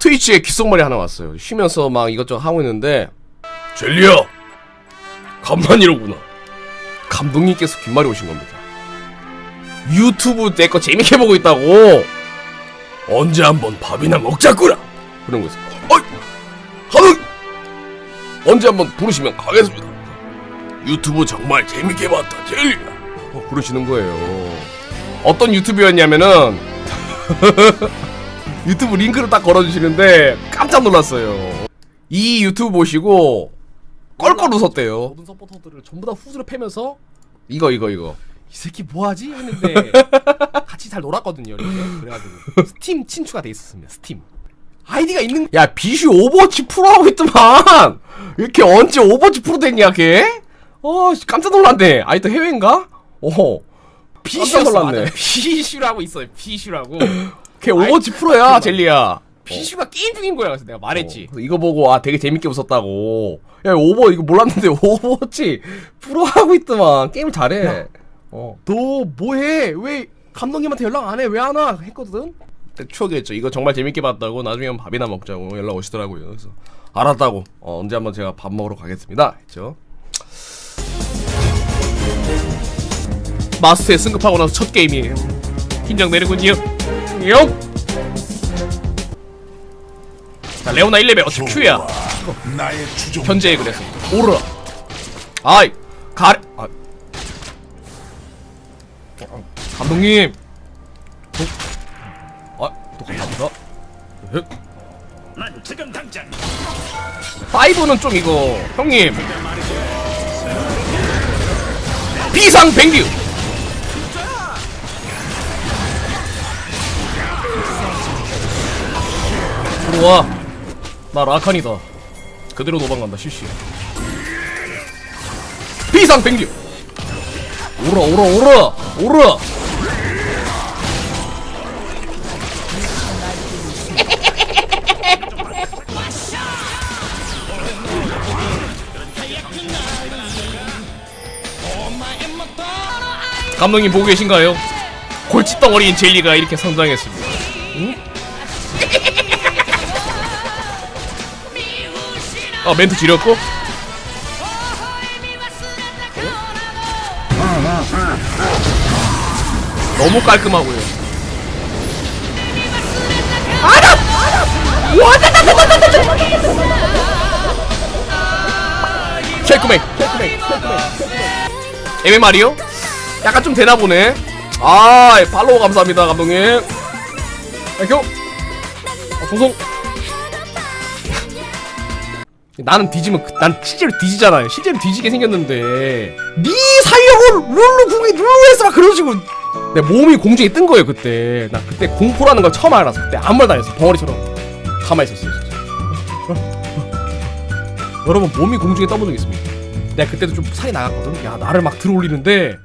트위치에 귓속말이 하나 왔어요. 쉬면서 막 이것저것 하고 있는데 젤리야 간만이로구나 감독님께서 귓말이 오신 겁니다. 유튜브 내 거 재밌게 보고 있다고 언제 한번 밥이나 먹자꾸나 그런 거였어. 어이 하는 언제 한번 부르시면 가겠습니다 유튜브 정말 재밌게 봤다 젤리야 어, 그러시는 거예요. 어떤 유튜브였냐면은 유튜브 링크를 딱 걸어주시는데 깜짝 놀랐어요. 이 유튜브 보시고 껄껄 웃었대요. 모든 서포터들을 전부 다 후드를 패면서 이거 이거 이거 이 새끼 뭐하지 했는데 같이 잘 놀았거든요. 이렇게. 그래가지고 스팀 친추가 돼 있었습니다. 스팀. 아이디가 있는 야 비슈 오버워치 프로 하고 있더만 이렇게 언제 오버워치 프로 됐냐 걔? 어 씨, 깜짝 놀랐네 아이디 해외인가? 어 놀랐네. 비슈라고 있어요 비슈라고. 걔 오버워치 프로야 젤리야. 비슈가 게임 중인 거야 그래서 내가 말했지. 어, 이거 보고 아 되게 재밌게 웃었다고. 야 오버 이거 몰랐는데 오버워치 프로 하고 있더만. 게임 잘해. 어. 너 뭐해? 왜 감독님한테 연락 안 해? 왜 안 와? 했거든? 그때 추억이었죠. 이거 정말 재밌게 봤다고 나중에 한번 밥이나 먹자고 연락 오시더라고요. 그래서 알았다고. 어, 언제 한번 제가 밥 먹으러 가겠습니다. 했죠. 마스터에 승급하고 나서 첫 게임이에요. 긴장되는군요. 용. 자 레오나 1레벨 어차피 Q야. 현재 그래서 오르라. 아이 가래. 아. 어, 감독님. 어? 아, 또 감사합니다. 헷. 난 지금 당장 파이브는 좀 이거 형님 비상 뱅듀 들어와 나 라칸이다 그대로 도망간다 실시 비상 뱅듀 오라 오라 오라 오라 감독님 보고 계신가요? 골칫덩어리인 젤리가 이렇게 성장했습니다. 응? 아 멘트 지렸고? 너무 깔끔하고요. 켈크맥 켈크맥 에메 마리오? 약간 좀 되나 보네. 아, 팔로우 감사합니다, 감독님. 땡큐. 아, 송송. 나는 뒤지면 그- 난 실제로 뒤지잖아요. 실제로 뒤지게 생겼는데 네 살려고 룰루 궁이 룰루에서 막 그런 식으로 내 몸이 공중에 뜬 거예요 그때. 나 그때 공포라는 걸 처음 알았어. 그때 아무 말도 안 했어. 벙어리처럼 가만히 있었어요. 진짜. 여러분 몸이 공중에 떠본 적 있습니까? 내가 그때도 좀 살이 나갔거든. 야 나를 막 들어올리는데